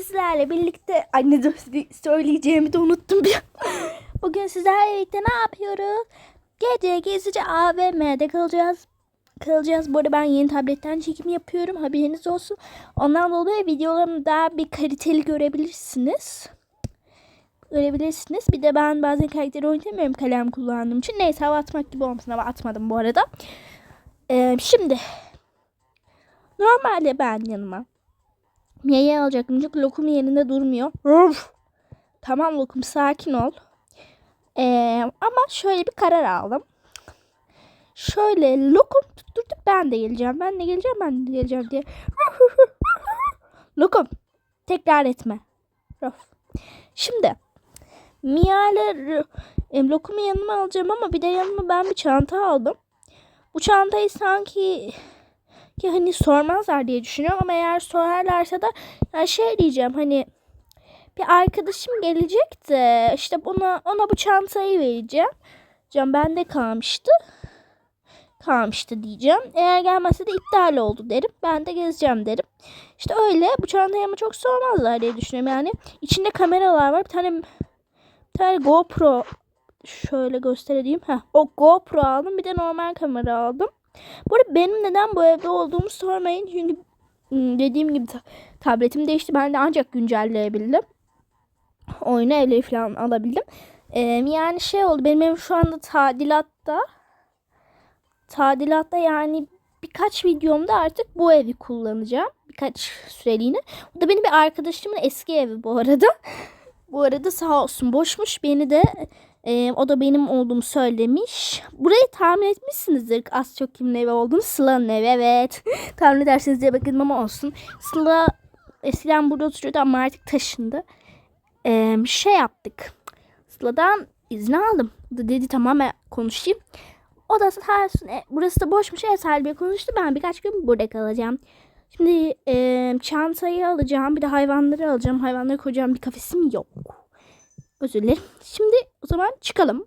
sizlerle birlikte anne söyleyeceğimi de unuttum bir. Bugün sizlerle birlikte ne yapıyoruz? Gece gizlice AVM'de kalacağız. Kalacağız. Bu arada ben yeni tabletten çekim yapıyorum. Haberiniz olsun. Ondan dolayı videolarımı daha bir kaliteli görebilirsiniz. Görebilirsiniz. Bir de ben bazen karakteri oynamıyorum kalem kullandığım için. Neyse hava atmak gibi olmasın ama atmadım bu arada. Ee, şimdi normalde ben yanıma Mia'yı alacaktım çünkü lokum yerinde durmuyor. Of! Tamam lokum sakin ol. Ee, ama şöyle bir karar aldım. Şöyle lokum tutturdu ben de geleceğim. Ben de geleceğim ben de geleceğim diye. lokum tekrar etme. Of. Şimdi Mia ile e, lokumu yanıma alacağım ama bir de yanıma ben bir çanta aldım. Bu çantayı sanki ki hani sormazlar diye düşünüyorum ama eğer sorarlarsa da yani şey diyeceğim hani bir arkadaşım gelecek de işte buna ona bu çantayı vereceğim. Can bende kalmıştı. Kalmıştı diyeceğim. Eğer gelmezse de iptal oldu derim. Ben de gezeceğim derim. İşte öyle. Bu çantayı ama çok sormazlar diye düşünüyorum yani. İçinde kameralar var. Bir tane bir tane GoPro şöyle göstereyim. Heh, o GoPro aldım. Bir de normal kamera aldım. Bu arada benim neden bu evde olduğumu sormayın. Çünkü ım, dediğim gibi ta- tabletim değişti. Ben de ancak güncelleyebildim. Oyunu evleri falan alabildim. Ee, yani şey oldu. Benim evim şu anda tadilatta. Tadilatta yani birkaç videomda artık bu evi kullanacağım. Birkaç süreliğine. Bu da benim bir arkadaşımın eski evi bu arada. Bu arada sağ olsun boşmuş. Beni de e, o da benim olduğumu söylemiş. Burayı tahmin etmişsinizdir az çok kimin evi olduğunu. Sıla'nın evi evet. tahmin edersiniz diye bakın ama olsun. Sıla eskiden burada oturuyordu ama artık taşındı. E, şey yaptık. Sıla'dan izin aldım. Dedi tamam ben konuşayım. O da e, burası da boşmuş. Ev sahibi konuştu. Ben birkaç gün burada kalacağım. Şimdi e, çantayı alacağım. Bir de hayvanları alacağım. Hayvanları koyacağım bir kafesim yok. Özür dilerim. Şimdi o zaman çıkalım.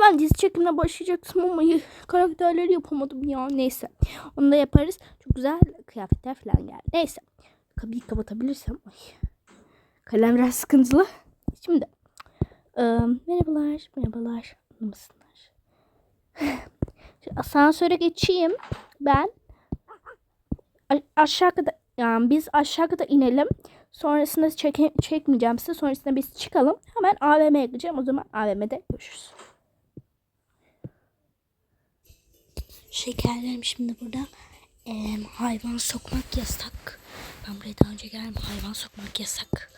Ben dizi çekimine başlayacaktım ama karakterleri yapamadım ya. Neyse. Onu da yaparız. Çok güzel kıyafetler falan geldi. Neyse. Kapıyı kapatabilirsem. Ay. Kalem biraz sıkıntılı. Şimdi. e, merhabalar. Merhabalar. Şimdi asansöre geçeyim. Ben A- aşağı kadar yani biz aşağı kadar inelim. Sonrasında çeke, çekmeyeceğim size. Sonrasında biz çıkalım. Hemen AVM'ye gideceğim. O zaman AVM'de görüşürüz. Şekerlerim şimdi burada. Ee, hayvan sokmak yasak. Ben buraya daha önce geldim. Hayvan sokmak yasak.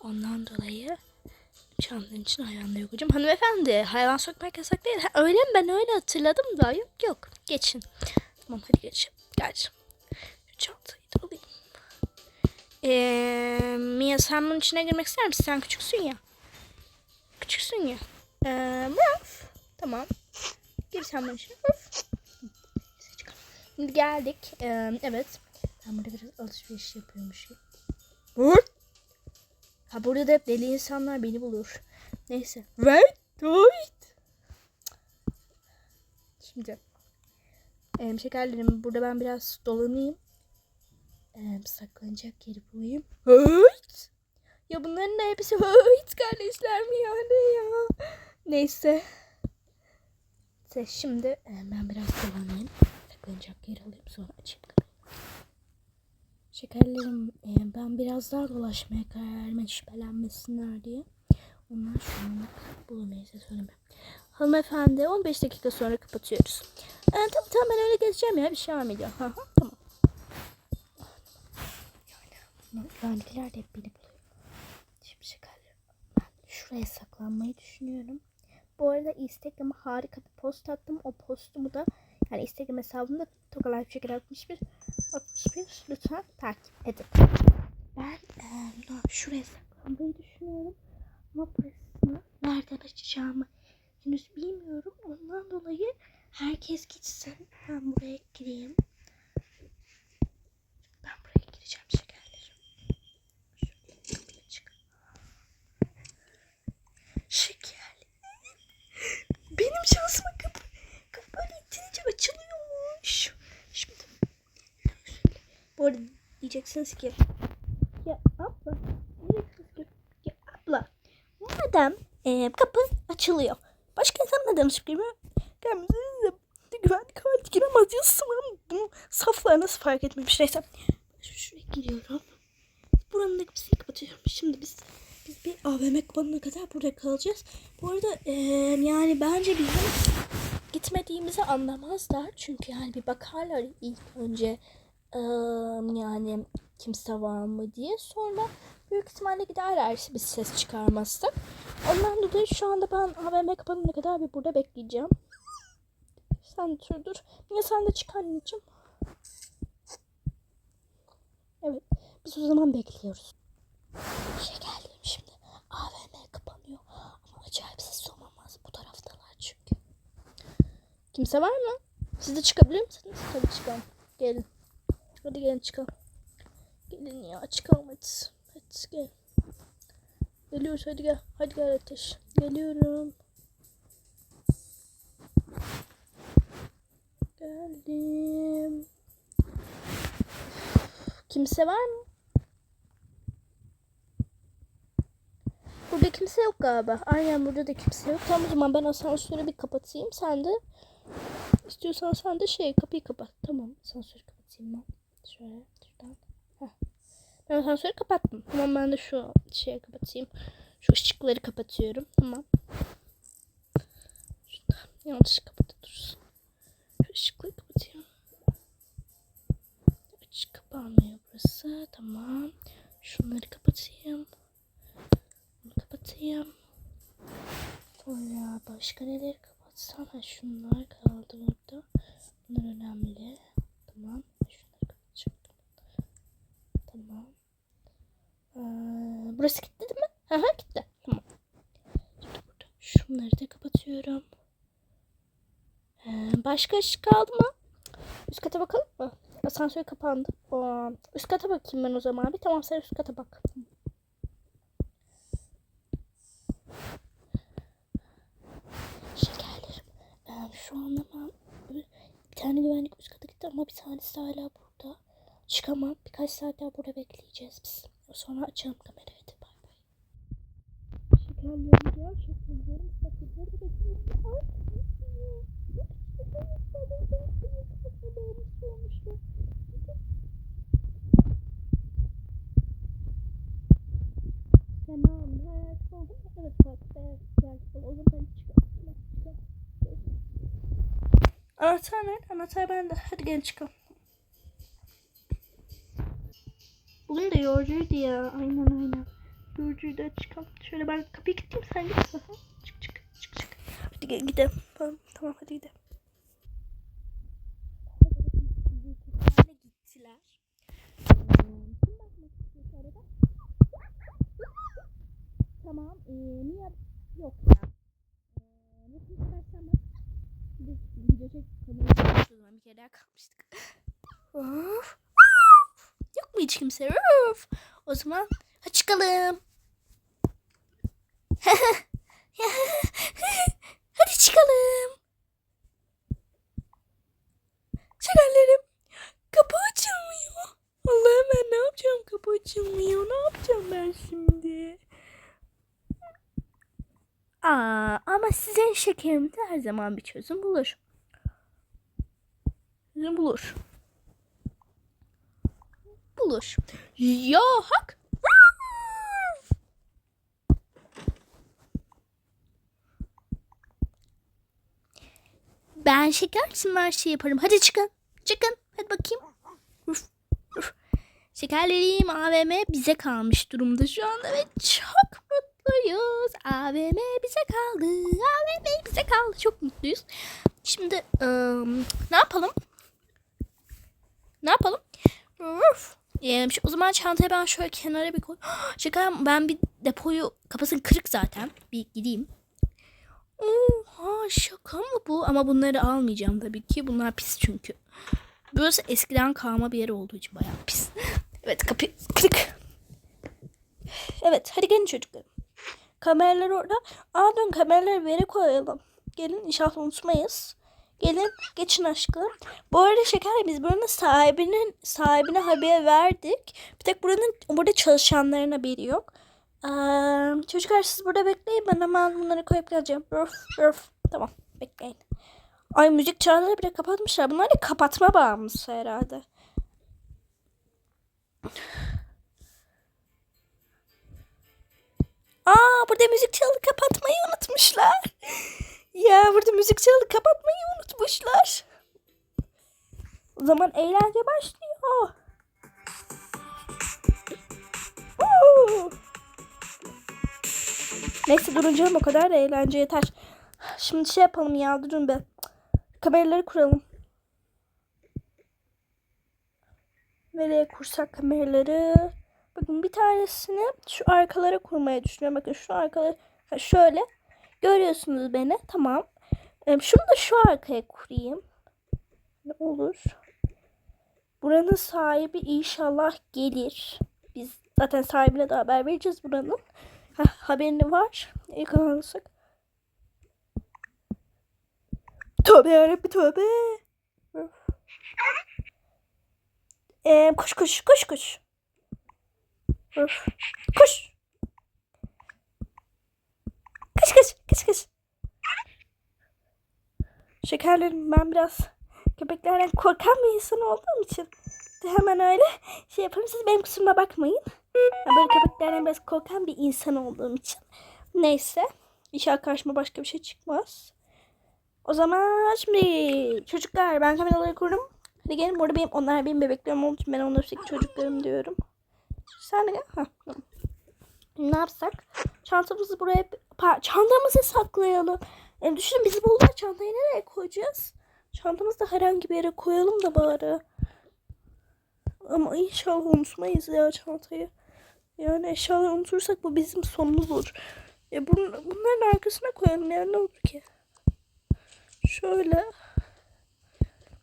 Ondan dolayı çantanın için hayvanları koyacağım. Hanımefendi hayvan sokmak yasak değil. Ha, öyle mi? Ben öyle hatırladım da. Yok yok. Geçin. Tamam hadi geçin. Gel. Şu çantayı da. Ee, Mia sen bunun içine girmek ister misin? Sen küçüksün ya. Küçüksün ya. Ee, Raf. Tamam. Gir sen bunun içine. Çıkalım. Şimdi geldik. Ee, evet. Ben burada biraz alışveriş yapıyormuşum. Vur. Ha burada da hep deli insanlar beni bulur. Neyse. Wait. Wait. Şimdi. Ee, şekerlerim burada ben biraz dolanayım. Ee, saklanacak yeri bulayım. Hıt! Ya bunların da hepsi hıt kardeşler mi yani ya? Neyse. Neyse, Şimdi e, ben biraz dolanayım. Saklanacak yer alayım sonra açayım. Şekerlerim e, ben biraz daha dolaşmaya karar verdim şüphelenmesinler diye. Onlar şu anda bulamayız söylemem. Hanımefendi 15 dakika sonra kapatıyoruz. Ee, tamam tamam ben öyle gezeceğim ya bir şey almayacağım. Hı, tamam. Lanetliler de hep beni buluyor. Şimdi şekerlerim. Ben şuraya saklanmayı düşünüyorum. Bu arada Instagram'a harika bir post attım. O postumu da yani Instagram hesabımda Tokalife Şeker 61 61 lütfen takip edin. Ben eee, şuraya saklanmayı düşünüyorum. Ama burasını nereden açacağımı henüz bilmiyorum. Ondan dolayı herkes gitsin. Ben buraya gireyim. Ben buraya gireceğim şekerlerim. Şöyle kapıya çık. Şeker. Benim şansıma kapı. Kapı böyle itinince açılıyormuş. Şimdi. Bu arada diyeceksiniz ki. Ya abla sistem e, kapı açılıyor. Başka insan ne demiş bilmiyorum. Gelmenize güvenlik hali giremez yazısın ama saflar nasıl fark etmemiş. Neyse. Şuraya giriyorum. Buranın da kapısını kapatıyorum. Şimdi biz biz bir AVM kapanana kadar burada kalacağız. Bu arada e, yani bence bizim gitmediğimizi anlamazlar. Çünkü yani bir bakarlar ilk önce e, yani kimse var mı diye. Sonra büyük ihtimalle giderler biz ses çıkarmazsak. Ondan dolayı şu anda ben AVM kapanana kadar bir burada bekleyeceğim. Sen de dur. Niye sen de çık anneciğim? Evet. Biz o zaman bekliyoruz. Şey geldim şimdi. AVM kapanıyor. Ama acayip ses olmamaz. Bu taraftalar çünkü. Kimse var mı? Siz de çıkabilir misiniz? Tabii çıkalım. Gelin. Hadi gelin çıkalım. Gelin ya çıkalım hadi. Hadi gel. Geliyoruz hadi gel. Hadi gel Ateş. Geliyorum. Geldim. Kimse var mı? Burada kimse yok galiba. Aynen burada da kimse yok. Tamam o zaman ben asansörü bir kapatayım. Sen de istiyorsan sen de şey kapıyı kapat. Tamam asansörü kapatayım ben. Şöyle şuradan. Heh. Ben asansörü kapattım. Tamam ben de şu şeyi kapatayım. Şu ışıkları kapatıyorum. Tamam. Şuradan yanlış kapadı dursun. Şu ışıkları kapatıyorum. Açık kapanmıyor burası. Tamam. Şunları kapatayım. Bunu kapatayım. Sonra başka neleri kapatsam? Ha, şunlar kaldı burada. Bunlar önemli. Tamam. Şunları kapatacaktım. Tamam. Ee, burası gitti değil mi? Hı gitti. Tamam. Şimdi burada şunları da kapatıyorum. Ee, başka ışık kaldı mı? Üst kata bakalım mı? Asansör kapandı. Aa, üst kata bakayım ben o zaman. Bir tamam sen üst kata bak. Şekerlerim. Ee, şu anda ben bir tane güvenlik üst kata gitti ama bir tanesi hala burada. Çıkamam. Birkaç saat daha burada bekleyeceğiz biz. Sonra açalım kamerayı. Hadi bay bay. Şekerlerim gerçekten Tamam, evet evet, gel. O zaman çıkalım. Anahtar nerede? Anahtar bende. Hadi gelin çıkalım. Bugün de yorucuydu ya. Aynen aynen. Yorucuydu. Hadi çıkalım. Şöyle ben kapıyı kilitleyeyim sen git. Çık çık çık çık. Hadi gel gidelim. Tamam, tamam hadi gidelim. gittiler. Tamam. Ee, niye yok ya? Ee, nasıl istersen bak. Bir de video çek kamerayı bir kere daha kalmıştık. Of. Yok mu hiç kimse? Of. O zaman hadi çıkalım. hadi çıkalım. Şekerlerim. Kapı açılmıyor. Allah'ım ben ne yapacağım kapı açılmıyor. Ne yapacağım ben şimdi? Aa, ama sizin şekerimde her zaman bir çözüm bulur. Çözüm bulur. Bulur. Ya hak. Ben şeker için her şeyi yaparım. Hadi çıkın. Çıkın. Hadi bakayım. Uf, uf. Şekerlerim AVM bize kalmış durumda şu anda ve çok mutluyuz. AVM bize kaldı. AVM bize kaldı. Çok mutluyuz. Şimdi ım, ne yapalım? Ne yapalım? Uf. Şu- o zaman çantayı ben şöyle kenara bir koy. Şeker ben bir depoyu kapasın kırık zaten. Bir gideyim. Oha şaka mı bu? Ama bunları almayacağım tabii ki. Bunlar pis çünkü. Burası eskiden kalma bir yer olduğu için bayağı pis. Evet kapı kırık. Evet hadi gelin çocuklarım. Kameralar orada. Aa dön kameraları yere koyalım. Gelin inşallah unutmayız. Gelin geçin aşkım. Bu arada şeker biz buranın sahibinin sahibine haber verdik. Bir tek buranın burada çalışanlarına haberi yok. Ee, çocuklar siz burada bekleyin. Ben hemen bunları koyup geleceğim. Öf, öf. Tamam bekleyin. Ay müzik çağrıları bile kapatmışlar. Bunlar da kapatma bağımlısı herhalde. Aa burada müzik çağrıları kapatmayı unutmuşlar. Ya burada müzik çağrıları kapatmayı unutmuşlar. O zaman eğlence başlıyor. Neyse durun canım o kadar da eğlence yeter. Şimdi şey yapalım ya durun be. Kameraları kuralım. Nereye kursak kameraları? Bakın bir tanesini şu arkalara kurmaya düşünüyorum. Bakın şu arkalara ha, şöyle. Görüyorsunuz beni. Tamam. Ee, şunu da şu arkaya kurayım. Ne olur. Buranın sahibi inşallah gelir. Biz zaten sahibine de haber vereceğiz buranın. Heh, haberini var. Yakalanırsak. Tövbe yarabbim tövbe. Ee, koş koş koş koş. Koş. Kış kış kış kış. Şekerlerim ben biraz köpeklerden korkan bir insan olduğum için de hemen öyle şey yaparım. Siz benim kusuruma bakmayın. Ben böyle köpeklerden biraz korkan bir insan olduğum için. Neyse. İnşallah karşıma başka bir şey çıkmaz. O zaman şimdi çocuklar ben kameraları kurdum. Hadi gelin burada benim onlar benim bebeklerim olduğu için ben onları sürekli çocuklarım diyorum. Sen de gel. Tamam. Ne yapsak? Çantamızı buraya çantamızı saklayalım. Yani düşünün bizi buldular çantayı nereye koyacağız? Çantamızı da herhangi bir yere koyalım da bari. Ama inşallah unutmayız ya çantayı. Yani eşyaları unutursak bu bizim sonumuz olur. Ya bun, bunların arkasına koyalım ya ne olur ki? Şöyle.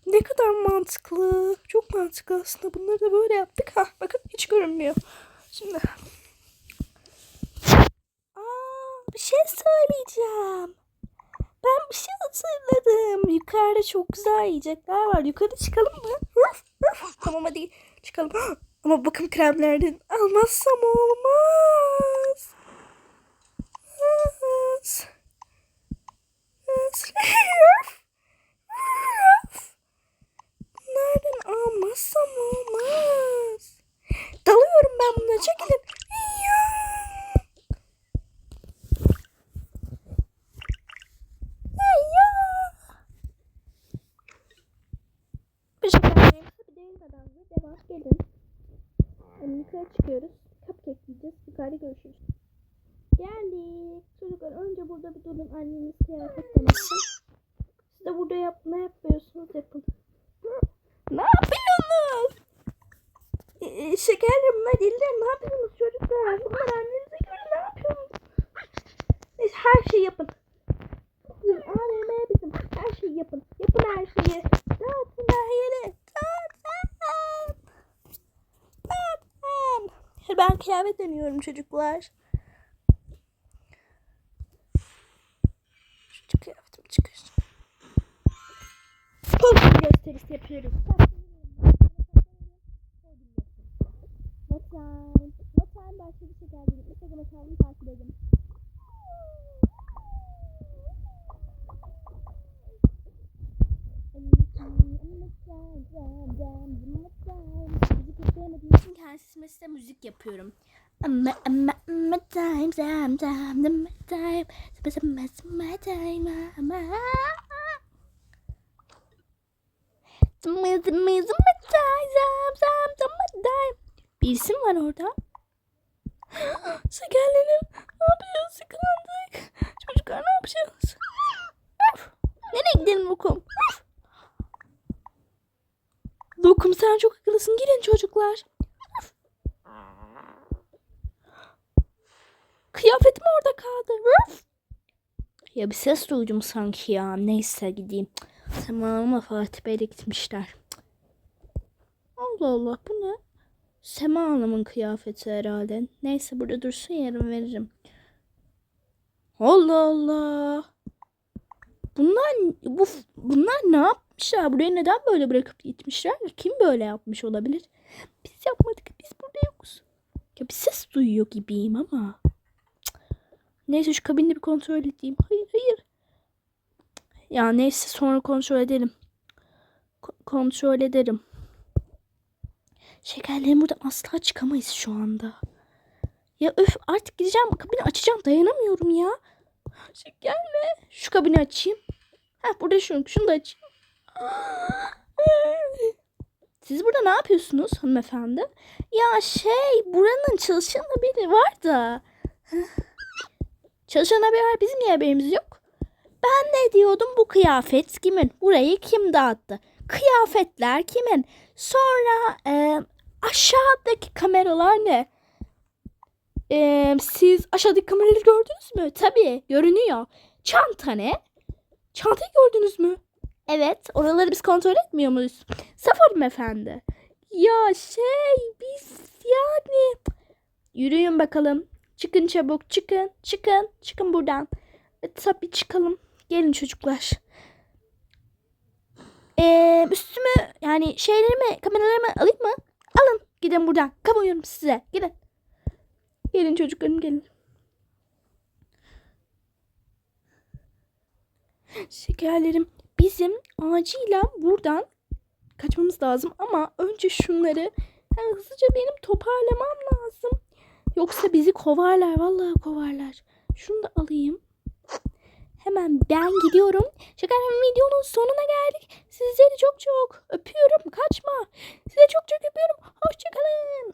Ne kadar mantıklı. Çok mantıklı aslında. Bunları da böyle yaptık. Ha bakın hiç görünmüyor. Şimdi. Bir şey söyleyeceğim. Ben bir şey hatırladım. Yukarıda çok güzel yiyecekler var. Yukarı çıkalım mı? Tamam hadi çıkalım. Ama bakın kremlerden almazsam. Olmaz. Ruf. Ruf. Nereden almazsam olmaz. Dalıyorum ben buna çekilin. Ya. Ay ya. Bir şey yapmayayım. Bir değmeden de devam gelin. Yani yukarı çıkıyoruz. Cupcake yiyeceğiz. Yukarıda görüşürüz. Geldik. Çocuklar önce burada bir Anneniz kıyafet denesin. Siz de burada yap ne yapıyorsunuz yapın. Ne yapıyorsunuz? Ee, şekerle bunlar deliler ne yapıyorsunuz çocuklar? Bunlar annenize göre ne yapıyorsunuz? Neyse her şeyi yapın. Bizim AVM bizim. Her şeyi yapın. Yapın her şeyi. Dağıtın her yeri. Dağıtın. Dağıtın. Ben kıyafet deniyorum çocuklar. Gösterisi yapıyoruz. Time? What time başka bir şey geldi. Instagram hesabını takip edin. Müzik yapamadım için kendisime size müzik yapıyorum. Ama ama ama time time time time time time time time ama bir isim var orada. Şekerlerim. Ne yapıyoruz? Sıkıldık. Çocuklar ne yapacağız? Nereye gidelim Lokum? Lokum sen çok akıllısın. Girin çocuklar. Kıyafetim orada kaldı. Ya bir ses duydum sanki ya. Neyse gideyim. Sema Fatih Bey'le gitmişler. Allah Allah bu ne? Sema Hanım'ın kıyafeti herhalde. Neyse burada dursun yarın veririm. Allah Allah. Bunlar bu bunlar ne yapmışlar? Burayı neden böyle bırakıp gitmişler? Kim böyle yapmış olabilir? Biz yapmadık. Biz burada yokuz. Ya bir ses duyuyor gibiyim ama. Cık. Neyse şu kabinde bir kontrol edeyim. Hayır hayır. Ya neyse sonra kontrol edelim. Ko- kontrol ederim. Şekerlerim buradan asla çıkamayız şu anda. Ya öf artık gideceğim kabini açacağım dayanamıyorum ya. Şekerle. Şu kabini açayım. Ha burada şunu, şunu da açayım. Siz burada ne yapıyorsunuz hanımefendi? Ya şey buranın çalışan haberi var da. Çalışan haberi var bizim niye haberimiz yok? Ben ne diyordum bu kıyafet kimin? Burayı kim dağıttı? Kıyafetler kimin? Sonra e, aşağıdaki kameralar ne? E, siz aşağıdaki kameraları gördünüz mü? Tabii görünüyor. Çanta ne? Çantayı gördünüz mü? Evet, oraları biz kontrol etmiyor muyuz? Safarım efendi. Ya şey, biz yani... Yürüyün bakalım. Çıkın çabuk, çıkın, çıkın, çıkın buradan. E, tabii çıkalım. Gelin çocuklar. Ee, üstümü, yani şeylerimi, kameralarımı alayım mı? Alın, gidin buradan. Kamuyorum size, gidin. Gelin çocuklarım, gelin. Şekerlerim bizim acilen buradan kaçmamız lazım ama önce şunları hemen hızlıca benim toparlamam lazım. Yoksa bizi kovarlar vallahi kovarlar. Şunu da alayım. Hemen ben gidiyorum. Şekerlerim videonun sonuna geldik. Sizleri çok çok öpüyorum. Kaçma. Size çok çok öpüyorum. Hoşçakalın.